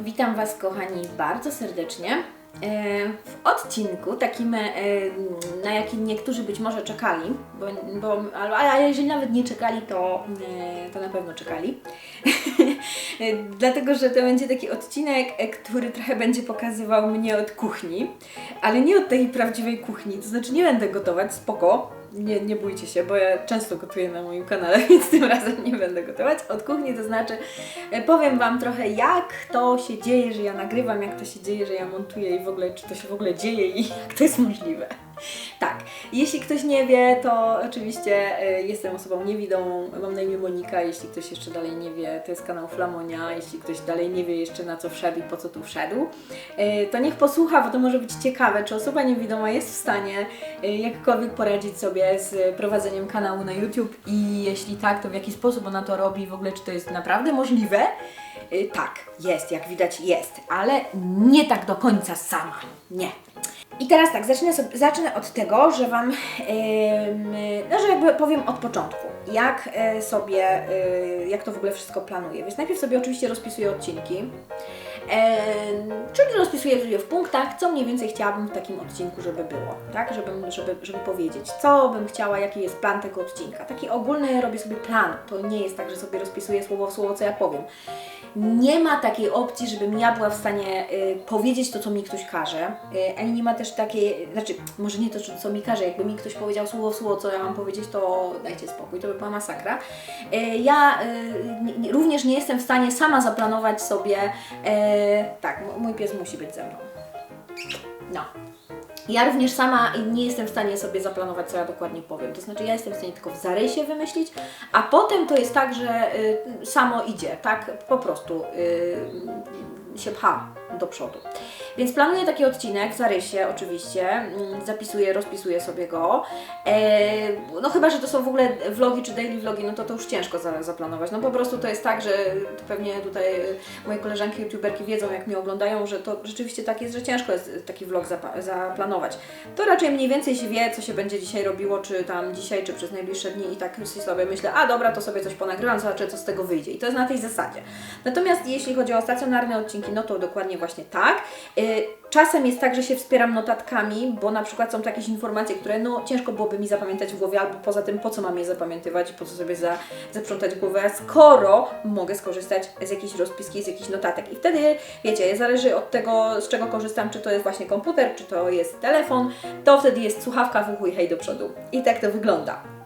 Witam Was, kochani, bardzo serdecznie. e, W odcinku takim, e, na jaki niektórzy być może czekali, bo, bo, albo- a jeżeli nawet nie czekali, to, e, to na pewno czekali. Dlatego, że to będzie taki odcinek, który trochę będzie pokazywał mnie od kuchni, ale nie od tej prawdziwej kuchni. To znaczy, nie będę gotować, spoko. Nie, nie bójcie się, bo ja często gotuję na moim kanale, więc tym razem nie będę gotować. Od kuchni to znaczy e, powiem Wam trochę, jak to się dzieje, że ja nagrywam, jak to się dzieje, że ja montuję i w ogóle, czy to się w ogóle dzieje i jak to jest możliwe. Tak, jeśli ktoś nie wie, to oczywiście e, jestem osobą niewidomą, mam na imię Monika, jeśli ktoś jeszcze dalej nie wie, to jest kanał Flamonia, jeśli ktoś dalej nie wie jeszcze na co wszedł i po co tu wszedł, e, to niech posłucha, bo to może być ciekawe, czy osoba niewidoma jest w stanie e, jakkolwiek poradzić sobie z prowadzeniem kanału na YouTube i jeśli tak, to w jaki sposób ona to robi, w ogóle czy to jest naprawdę możliwe. Tak, jest, jak widać jest, ale nie tak do końca sama, nie. I teraz tak, zacznę, sobie, zacznę od tego, że Wam, no że jakby powiem od początku, jak e, sobie, e, jak to w ogóle wszystko planuję. Więc najpierw sobie oczywiście rozpisuję odcinki, czyli rozpisuję sobie w punktach, co mniej więcej chciałabym w takim odcinku, żeby było, tak, żeby, żeby, żeby powiedzieć, co bym chciała, jaki jest plan tego odcinka. Taki ogólny robię sobie plan, to nie jest tak, że sobie rozpisuję słowo w słowo, co ja powiem. Nie ma takiej opcji, żebym ja była w stanie y, powiedzieć to, co mi ktoś każe, y, ani nie ma też takiej, znaczy, może nie to, co mi każe, jakby mi ktoś powiedział słowo w słowo, co ja mam powiedzieć, to dajcie spokój, to by była masakra. Y, ja y, nie- nie, również nie jestem w stanie sama zaplanować sobie, y, tak, m- mój pies musi być ze mną. No. Ja również sama nie jestem w stanie sobie zaplanować, co ja dokładnie powiem. To znaczy, ja jestem w stanie tylko w zarysie wymyślić, a potem to jest tak, że y, samo idzie, tak? Po prostu y, się pcha do przodu. Więc planuję taki odcinek zarysie, oczywiście. mm, Zapisuję, rozpisuję sobie go. E, no chyba, że to są w ogóle vlogi czy daily vlogi, no to to już ciężko za, zaplanować. No po prostu to jest tak, że pewnie tutaj y, moje koleżanki youtuberki wiedzą, jak mnie oglądają, że to rzeczywiście tak jest, że ciężko jest taki vlog zaplanować. To raczej mniej więcej się wie, co się będzie dzisiaj robiło, czy tam dzisiaj, czy przez najbliższe dni i tak sobie myślę, a dobra, to sobie coś ponagrywam, zobaczę, co z tego wyjdzie. I to jest na tej zasadzie. Natomiast jeśli chodzi o stacjonarne odcinki, no to dokładnie właśnie tak. Y, Czasem jest tak, że się wspieram notatkami, bo na przykład są to jakieś informacje, które no ciężko byłoby mi zapamiętać w głowie, albo poza tym po co mam je zapamiętywać po co sobie za, zaprzątać głowę, skoro mogę skorzystać z jakiejś rozpiski, z jakichś notatek. I wtedy, wiecie, zależy od tego, z czego korzystam, czy to jest właśnie komputer, czy to jest telefon, to wtedy jest słuchawka w uchu i hej do przodu. I tak to wygląda.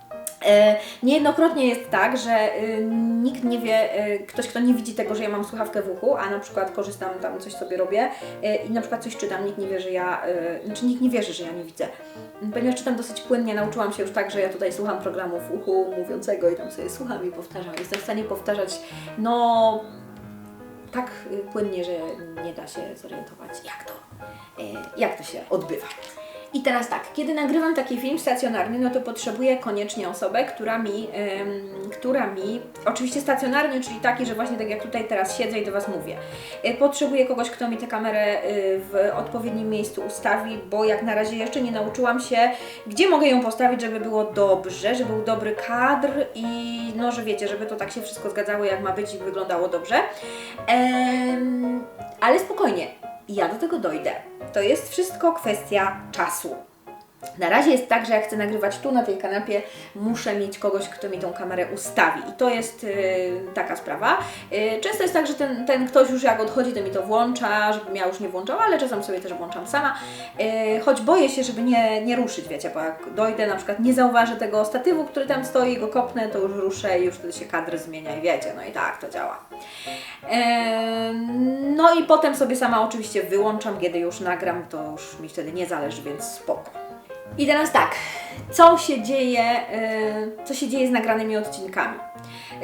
E, Niejednokrotnie jest tak, że y, nikt nie wie, y, ktoś kto nie widzi tego, że ja mam słuchawkę w uchu, a na przykład korzystam tam, coś sobie robię y, i na przykład coś czytam, nikt nie wie, że ja, znaczy nikt nie wierzy, że ja nie widzę. Ponieważ czytam dosyć płynnie, nauczyłam się już tak, że ja tutaj słucham programu w uchu mówiącego i tam sobie słucham i powtarzam. Jestem w stanie powtarzać, no tak płynnie, że nie da się zorientować, jak to, jak to się odbywa. I teraz tak, kiedy nagrywam taki film stacjonarny, no to potrzebuję koniecznie osobę, która mi, ym, która mi, oczywiście stacjonarny, czyli taki, że właśnie tak jak tutaj teraz siedzę i do Was mówię. Y, Potrzebuję kogoś, kto mi tę kamerę y, w odpowiednim miejscu ustawi, bo jak na razie jeszcze nie nauczyłam się, gdzie mogę ją postawić, żeby było dobrze, żeby był dobry kadr i no, że wiecie, żeby to tak się wszystko zgadzało, jak ma być i wyglądało dobrze. Em, ale spokojnie, ja do tego dojdę. To jest wszystko kwestia czasu. Na razie jest tak, że jak chcę nagrywać tu na tej kanapie, muszę mieć kogoś, kto mi tą kamerę ustawi. I to jest y, taka sprawa. Y, często jest tak, że ten, ten ktoś już jak odchodzi, to mi to włącza, żebym ja już nie włączała, ale czasem sobie też włączam sama. Y, choć boję się, żeby nie, nie ruszyć, wiecie, bo jak dojdę, na przykład nie zauważę tego statywu, który tam stoi, go kopnę, to już ruszę i już wtedy się kadr zmienia i wiecie, no i tak to działa. Em, No i potem sobie sama oczywiście wyłączam, kiedy już nagram, to już mi wtedy nie zależy, więc spoko. I teraz tak, co się dzieje, y, co się dzieje z nagranymi odcinkami?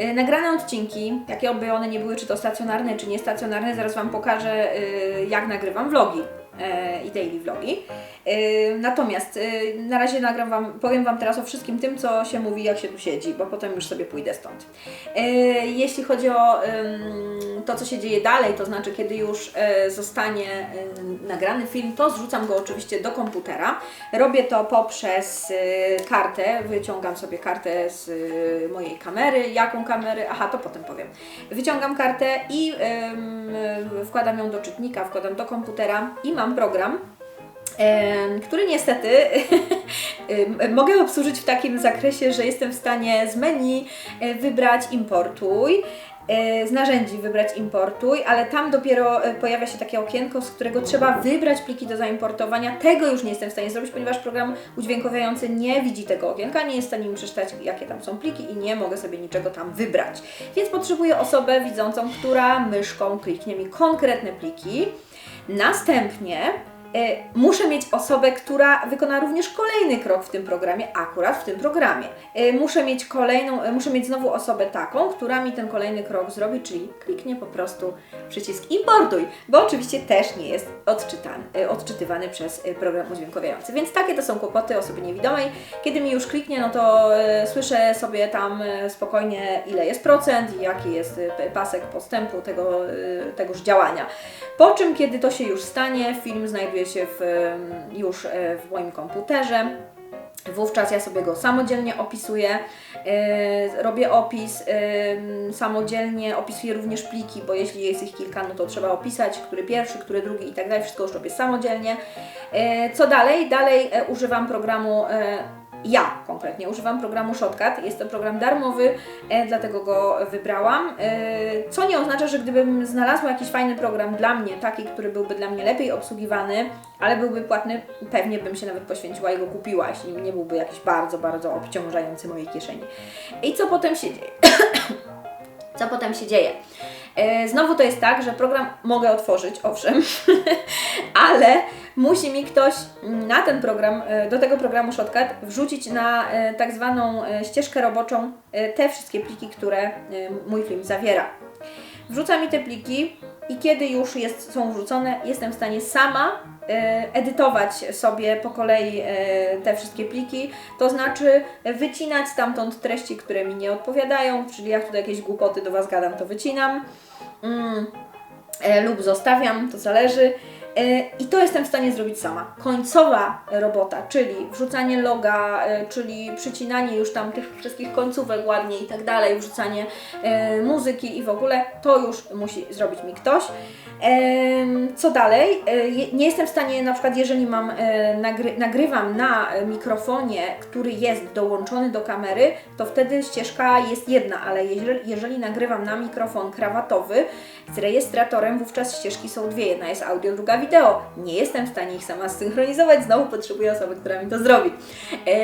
Y, Nagrane odcinki, jakie by one nie były, czy to stacjonarne, czy niestacjonarne, zaraz Wam pokażę, y, jak nagrywam vlogi. i daily vlogi. E, natomiast e, na razie nagram wam, powiem Wam teraz o wszystkim tym, co się mówi, jak się tu siedzi, bo potem już sobie pójdę stąd. E, jeśli chodzi o to, co się dzieje dalej, to znaczy, kiedy już zostanie nagrany film, to zrzucam go oczywiście do komputera. Robię to poprzez kartę, wyciągam sobie kartę z mojej kamery. Jaką kamery? Aha, to potem powiem. Wyciągam kartę i wkładam ją do czytnika, wkładam do komputera i mam program, który niestety mogę obsłużyć w takim zakresie, że jestem w stanie z menu wybrać importuj, z narzędzi wybrać importuj, ale tam dopiero pojawia się takie okienko, z którego trzeba wybrać pliki do zaimportowania. Tego już nie jestem w stanie zrobić, ponieważ program udźwiękowiający nie widzi tego okienka, nie jest w stanie mi przeczytać, jakie tam są pliki i nie mogę sobie niczego tam wybrać. Więc potrzebuję osobę widzącą, która myszką kliknie mi konkretne pliki. Następnie muszę mieć osobę, która wykona również kolejny krok w tym programie, akurat w tym programie. E, muszę mieć kolejną, e, muszę mieć znowu osobę taką, która mi ten kolejny krok zrobi, czyli kliknie po prostu przycisk importuj, bo oczywiście też nie jest odczytany, e, odczytywany przez e, program udźwiękowiający. Więc takie to są kłopoty osoby niewidomej. Kiedy mi już kliknie, no to e, słyszę sobie tam e, spokojnie ile jest procent i jaki jest e, pasek postępu tego, e, tegoż działania. Po czym, kiedy to się już stanie, film znajduje się w, już e, w moim komputerze. Wówczas ja sobie go samodzielnie opisuję, e, robię opis, e, samodzielnie opisuję również pliki, bo jeśli jest ich kilka, no to trzeba opisać, który pierwszy, który drugi i tak dalej, wszystko już robię samodzielnie. E, co dalej? Dalej używam programu e, ja konkretnie używam programu Shotcut. Jest to program darmowy, e, dlatego go wybrałam. E, co nie oznacza, że gdybym znalazła jakiś fajny program dla mnie, taki, który byłby dla mnie lepiej obsługiwany, ale byłby płatny, pewnie bym się nawet poświęciła i go kupiła, jeśli nie byłby jakiś bardzo, bardzo obciążający mojej kieszeni. I co potem się dzieje? co potem się dzieje? E, Znowu to jest tak, że program mogę otworzyć, owszem, ale musi mi ktoś na ten program, e, do tego programu Shotcut wrzucić na e, tak zwaną ścieżkę roboczą te wszystkie pliki, które mój film zawiera. Wrzuca mi te pliki i kiedy już jest, są wrzucone, jestem w stanie sama edytować sobie po kolei e, te wszystkie pliki, to znaczy wycinać stamtąd treści, które mi nie odpowiadają, czyli jak tutaj jakieś głupoty do Was gadam, to wycinam. Mm, e, lub zostawiam, to zależy. E, I to jestem w stanie zrobić sama. Końcowa robota, czyli wrzucanie loga, e, czyli przycinanie już tam tych wszystkich końcówek ładnie i tak dalej, wrzucanie e, muzyki i w ogóle, to już musi zrobić mi ktoś. Co dalej? E, Nie jestem w stanie, na przykład, jeżeli mam, e, nagry, nagrywam na mikrofonie, który jest dołączony do kamery, to wtedy ścieżka jest jedna, ale jeżeli, jeżeli nagrywam na mikrofon krawatowy z rejestratorem, wówczas ścieżki są dwie. Jedna jest audio, druga wideo. Nie jestem w stanie ich sama zsynchronizować, znowu potrzebuję osoby, która mi to zrobi. E,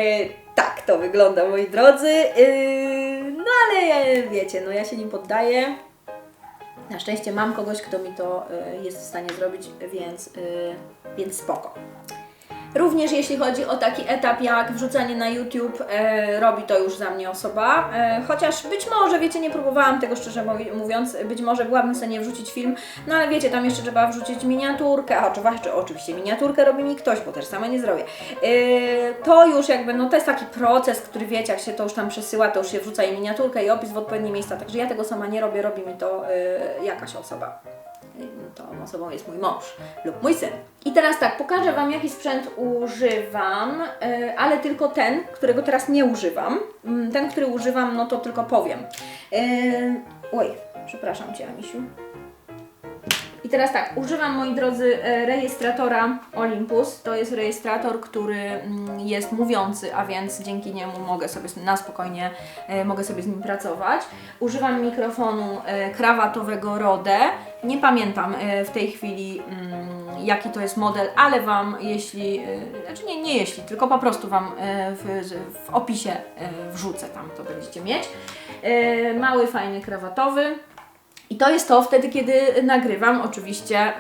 tak to wygląda, moi drodzy. No ale wiecie, no ja się nie poddaję. Na szczęście mam kogoś, kto mi to y, jest w stanie zrobić, więc, y, więc spoko. Również jeśli chodzi o taki etap jak wrzucanie na YouTube, e, robi to już za mnie osoba. E, chociaż być może, wiecie, nie próbowałam tego szczerze mówi- mówiąc, być może byłabym w stanie wrzucić film, no ale wiecie, tam jeszcze trzeba wrzucić miniaturkę, a oczywiście, oczywiście miniaturkę robi mi ktoś, bo też sama nie zrobię. E, to już jakby, no to jest taki proces, który wiecie, jak się to już tam przesyła, to już się wrzuca i miniaturkę i opis w odpowiednie miejsca, także ja tego sama nie robię, robi mi to e, jakaś osoba tą osobą jest mój mąż lub mój syn. I teraz tak, pokażę Wam jaki sprzęt używam, yy, ale tylko ten, którego teraz nie używam. Mm, Ten, który używam, no to tylko powiem. Yy, oj, przepraszam Cię, Amisiu. I teraz tak, używam moi drodzy e, rejestratora Olympus. To jest rejestrator, który mm, jest mówiący, a więc dzięki niemu mogę sobie na spokojnie mogę sobie z nim pracować. Używam mikrofonu krawatowego Rode. Nie pamiętam w tej chwili mm, jaki to jest model, ale Wam jeśli, e, znaczy nie, nie jeśli, tylko po prostu Wam e, w, w opisie e, wrzucę tam, to będziecie mieć. Mały, fajny, krawatowy. I to jest to wtedy, kiedy nagrywam oczywiście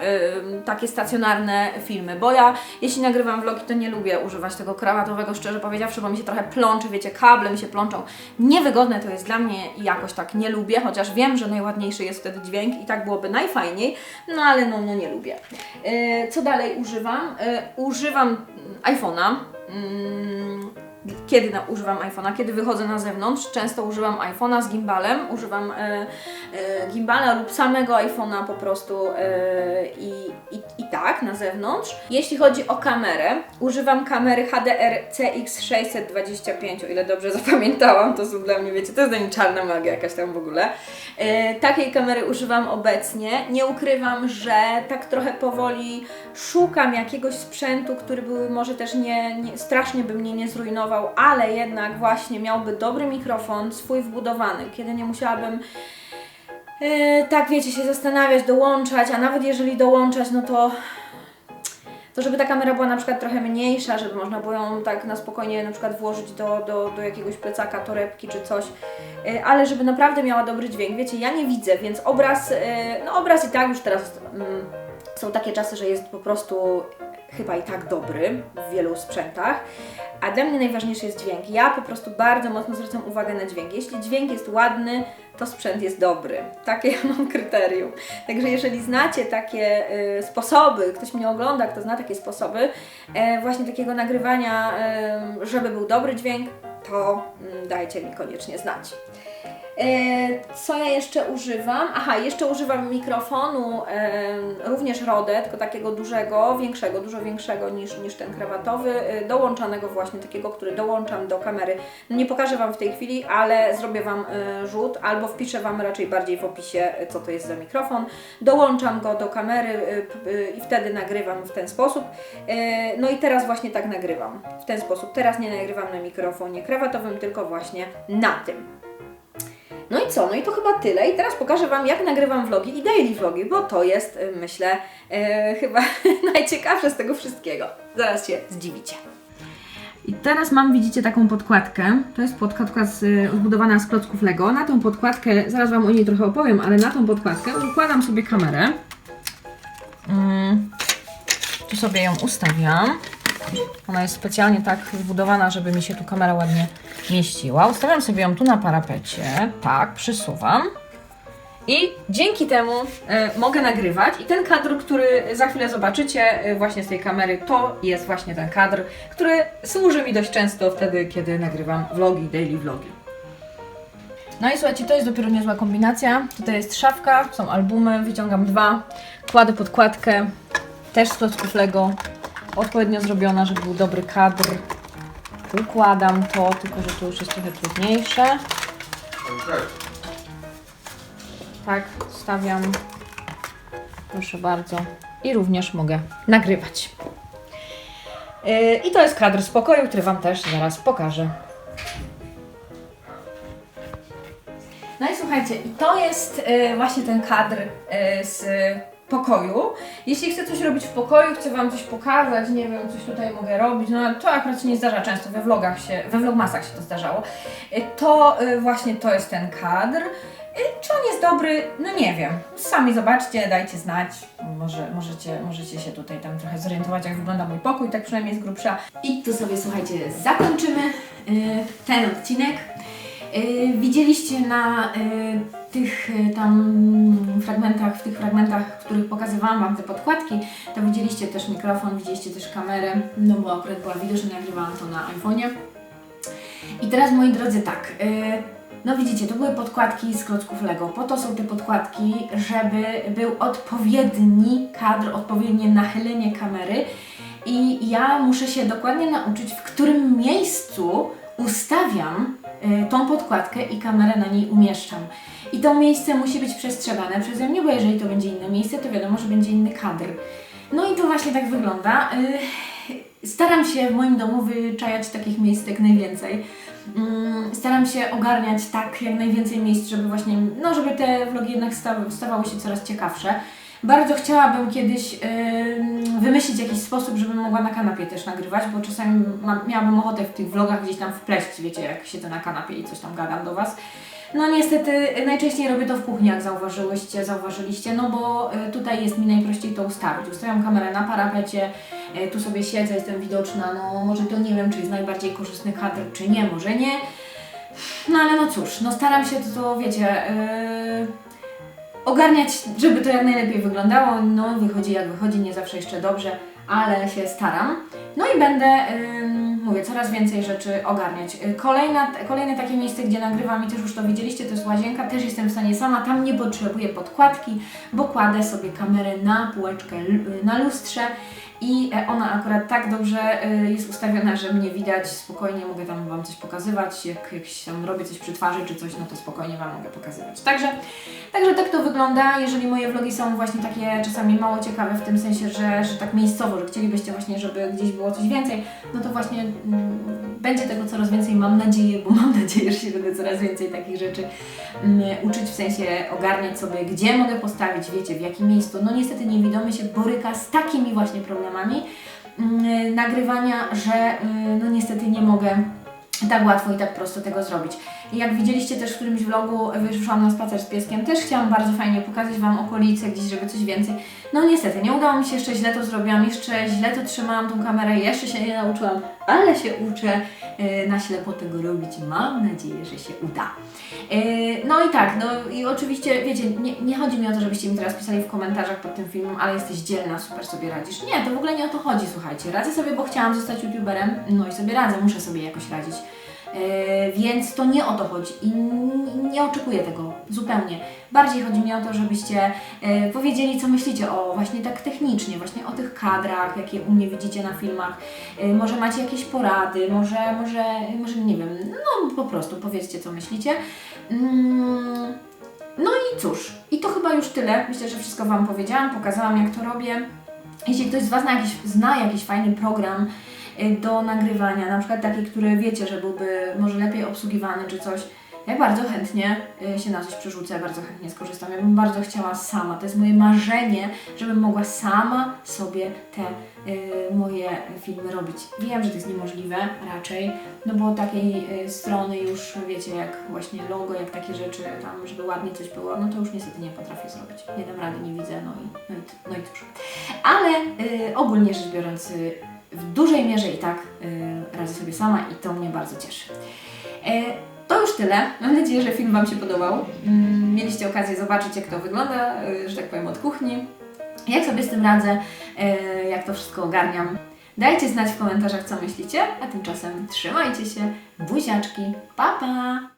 takie stacjonarne filmy, bo ja jeśli nagrywam vlogi, to nie lubię używać tego krawatowego, szczerze powiedziawszy, bo mi się trochę plączy, wiecie, kable mi się plączą. Niewygodne to jest dla mnie i jakoś tak nie lubię, chociaż wiem, że najładniejszy jest wtedy dźwięk i tak byłoby najfajniej, no ale no, no nie lubię. Yy, co dalej używam? Yy, używam iPhone'a. Mm, kiedy na, używam iPhone'a, kiedy wychodzę na zewnątrz, często używam iPhone'a z gimbalem, używam e, e, gimbala lub samego iPhone'a po prostu e, i, i, tak na zewnątrz. Jeśli chodzi o kamerę, używam kamery HDR CX625, o ile dobrze zapamiętałam, to są dla mnie, wiecie, to jest dla mnie czarna magia jakaś tam w ogóle. E, takiej kamery używam obecnie. Nie ukrywam, że tak trochę powoli szukam jakiegoś sprzętu, który był może też nie, nie strasznie by mnie nie zrujnował, ale jednak właśnie miałby dobry mikrofon, swój wbudowany, kiedy nie musiałabym tak wiecie, się zastanawiać, dołączać, a nawet jeżeli dołączać, no to to żeby ta kamera była na przykład trochę mniejsza, żeby można było ją tak na spokojnie na przykład włożyć do, do, do jakiegoś plecaka, torebki czy coś, E, ale żeby naprawdę miała dobry dźwięk. Wiecie, ja nie widzę, więc obraz, e, no obraz i tak już teraz mm, są takie czasy, że jest po prostu chyba i tak dobry w wielu sprzętach, a dla mnie najważniejszy jest dźwięk. Ja po prostu bardzo mocno zwracam uwagę na dźwięk. Jeśli dźwięk jest ładny, to sprzęt jest dobry. Takie ja mam kryterium. Także jeżeli znacie takie y, sposoby, ktoś mnie ogląda, kto zna takie sposoby, e, właśnie takiego nagrywania, y, żeby był dobry dźwięk, to mm, dajcie mi koniecznie znać. E, Co ja jeszcze używam? Aha, jeszcze używam mikrofonu, również Rode, tylko takiego dużego, większego, dużo większego niż, niż ten krawatowy, e, dołączanego właśnie, takiego, który dołączam do kamery. No nie pokażę Wam w tej chwili, ale zrobię Wam e, rzut, albo wpiszę Wam raczej bardziej w opisie, co to jest za mikrofon. Dołączam go do kamery i wtedy nagrywam w ten sposób. No i teraz właśnie tak nagrywam, w ten sposób. Teraz nie nagrywam na mikrofonie krawatowym, tylko właśnie na tym. No i co? No i to chyba tyle. I teraz pokażę Wam, jak nagrywam vlogi i daily vlogi, bo to jest, y, myślę, e, chyba najciekawsze z tego wszystkiego. Zaraz się zdziwicie. I teraz mam, widzicie, taką podkładkę. To jest podkładka z, y, zbudowana z klocków Lego. Na tą podkładkę, zaraz Wam o niej trochę opowiem, ale na tą podkładkę układam sobie kamerę. Mm, tu sobie ją ustawiam. Ona jest specjalnie tak zbudowana, żeby mi się tu kamera ładnie mieściła. Ustawiam sobie ją tu na parapecie. Tak, przysuwam. I dzięki temu e, mogę nagrywać. I ten kadr, który za chwilę zobaczycie e, właśnie z tej kamery, to jest właśnie ten kadr, który służy mi dość często wtedy, kiedy nagrywam vlogi, daily vlogi. No i słuchajcie, to jest dopiero niezła kombinacja. Tutaj jest szafka, są albumy, wyciągam dwa, kładę podkładkę, też z klocków Lego, odpowiednio zrobiona, żeby był dobry kadr. Układam to, tylko że to już jest trochę trudniejsze. Tak, stawiam. Proszę bardzo. I również mogę nagrywać. Yy, I to jest kadr z pokoju, który Wam też zaraz pokażę. No i słuchajcie, i to jest e, właśnie ten kadr e, z pokoju. Jeśli chcę coś robić w pokoju, chcę Wam coś pokazać, nie wiem, coś tutaj mogę robić, no to akurat się nie zdarza często, we vlogach się, we vlogmasach się to zdarzało, e, to e, właśnie to jest ten kadr. E, Czy on jest dobry? No nie wiem. Sami zobaczcie, dajcie znać. Może, możecie, możecie się tutaj tam trochę zorientować, jak wygląda mój pokój, tak przynajmniej z grubsza. I tu sobie, słuchajcie, zakończymy ten odcinek. Y, Widzieliście na y, tych y, tam fragmentach, w tych fragmentach, w których pokazywałam Wam te podkładki, to widzieliście też mikrofon, widzieliście też kamerę, no bo akurat była że nagrywałam to na iPhone'ie. I teraz moi drodzy tak, no widzicie, to były podkładki z klocków Lego. Po to są te podkładki, żeby był odpowiedni kadr, odpowiednie nachylenie kamery i ja muszę się dokładnie nauczyć, w którym miejscu ustawiam y, tą podkładkę i kamerę na niej umieszczam. I to miejsce musi być przestrzegane przeze mnie, bo jeżeli to będzie inne miejsce, to wiadomo, że będzie inny kadr. No i to właśnie tak wygląda. Y, Staram się w moim domu wyczajać takich miejsc jak najwięcej. Mm, Staram się ogarniać tak jak najwięcej miejsc, żeby właśnie, no żeby te vlogi jednak stawały się coraz ciekawsze. Bardzo chciałabym kiedyś ym, wymyślić jakiś sposób, żebym mogła na kanapie też nagrywać, bo czasami mam, miałabym ochotę w tych vlogach gdzieś tam wpleść, wiecie, jak siedzę na kanapie i coś tam gadam do Was. No niestety najczęściej robię to w kuchni, jak zauważyłyście, zauważyliście, no bo y, tutaj jest mi najprościej to ustawić. Ustawiam kamerę na parapecie, y, tu sobie siedzę, jestem widoczna, no może to nie wiem, czy jest najbardziej korzystny kadr, czy nie, może nie. No ale no cóż, no staram się to, to wiecie, yy, ogarniać, żeby to jak najlepiej wyglądało. No wychodzi jak wychodzi, nie zawsze jeszcze dobrze, ale się staram. No i będę, mówię, coraz więcej rzeczy ogarniać. Y, Kolejna, kolejne takie miejsce, gdzie nagrywam i też już to widzieliście, to jest łazienka. Też jestem w stanie sama, tam nie potrzebuję podkładki, bo kładę sobie kamerę na półeczkę, na lustrze i e, ona akurat tak dobrze y, jest ustawiona, że mnie widać spokojnie, mogę tam Wam coś pokazywać, jak, jak tam robię coś przy twarzy czy coś, no to spokojnie Wam mogę pokazywać. Także, także tak to wygląda, jeżeli moje vlogi są właśnie takie czasami mało ciekawe w tym sensie, że, że tak miejscowo, że chcielibyście właśnie, żeby gdzieś było coś więcej, no to właśnie mm, będzie tego coraz więcej, mam nadzieję, bo mam nadzieję, że się będę coraz więcej takich rzeczy mm, uczyć, w sensie ogarniać sobie, gdzie mogę postawić, wiecie, w jakim miejscu. No niestety niewidomy się boryka z takimi właśnie problemami mm, nagrywania, że mm, no niestety nie mogę tak łatwo i tak prosto tego zrobić. Jak widzieliście też w którymś vlogu, wyszłam na spacer z pieskiem, też chciałam bardzo fajnie pokazać Wam okolice gdzieś, żeby coś więcej. No niestety, nie udało mi się, jeszcze źle to zrobiłam, jeszcze źle to trzymałam tą kamerę, jeszcze się nie nauczyłam, ale się uczę yy, na ślepo tego robić. Mam nadzieję, że się uda. Yy, no i tak, no i oczywiście, wiecie, nie, nie chodzi mi o to, żebyście mi teraz pisali w komentarzach pod tym filmem, ale jesteś dzielna, super sobie radzisz. Nie, to w ogóle nie o to chodzi, słuchajcie. Radzę sobie, bo chciałam zostać youtuberem, no i sobie radzę, muszę sobie jakoś radzić. Yy, więc to nie o to chodzi i nie oczekuję tego zupełnie. Bardziej chodzi mi o to, żebyście yy, powiedzieli, co myślicie o właśnie tak technicznie, właśnie o tych kadrach, jakie u mnie widzicie na filmach. Yy, może macie jakieś porady, może, może, może nie wiem, no po prostu powiedzcie, co myślicie. Mm, No i cóż, i to chyba już tyle. Myślę, że wszystko Wam powiedziałam, pokazałam, jak to robię. Jeśli ktoś z Was zna jakiś, zna jakiś fajny program do nagrywania, na przykład taki, który wiecie, że byłby może lepiej obsługiwany czy coś, ja bardzo chętnie y, się na coś przerzucę, bardzo chętnie skorzystam. Ja bym bardzo chciała sama, to jest moje marzenie, żebym mogła sama sobie te y, moje filmy robić. Wiem, że to jest niemożliwe raczej, no bo takiej y, strony już wiecie, jak właśnie logo, jak takie rzeczy tam, żeby ładnie coś było, no to już niestety nie potrafię zrobić. Nie dam rady, nie widzę, no i, no i, no i cóż. Ale y, ogólnie rzecz biorąc, y, w dużej mierze i tak y, radzę sobie sama i to mnie bardzo cieszy. E, to już tyle. Mam nadzieję, że film Wam się podobał. Mm, Mieliście okazję zobaczyć, jak to wygląda, y, że tak powiem, od kuchni. Jak sobie z tym radzę, y, jak to wszystko ogarniam. Dajcie znać w komentarzach, co myślicie, a tymczasem trzymajcie się. Buziaczki. Pa, pa!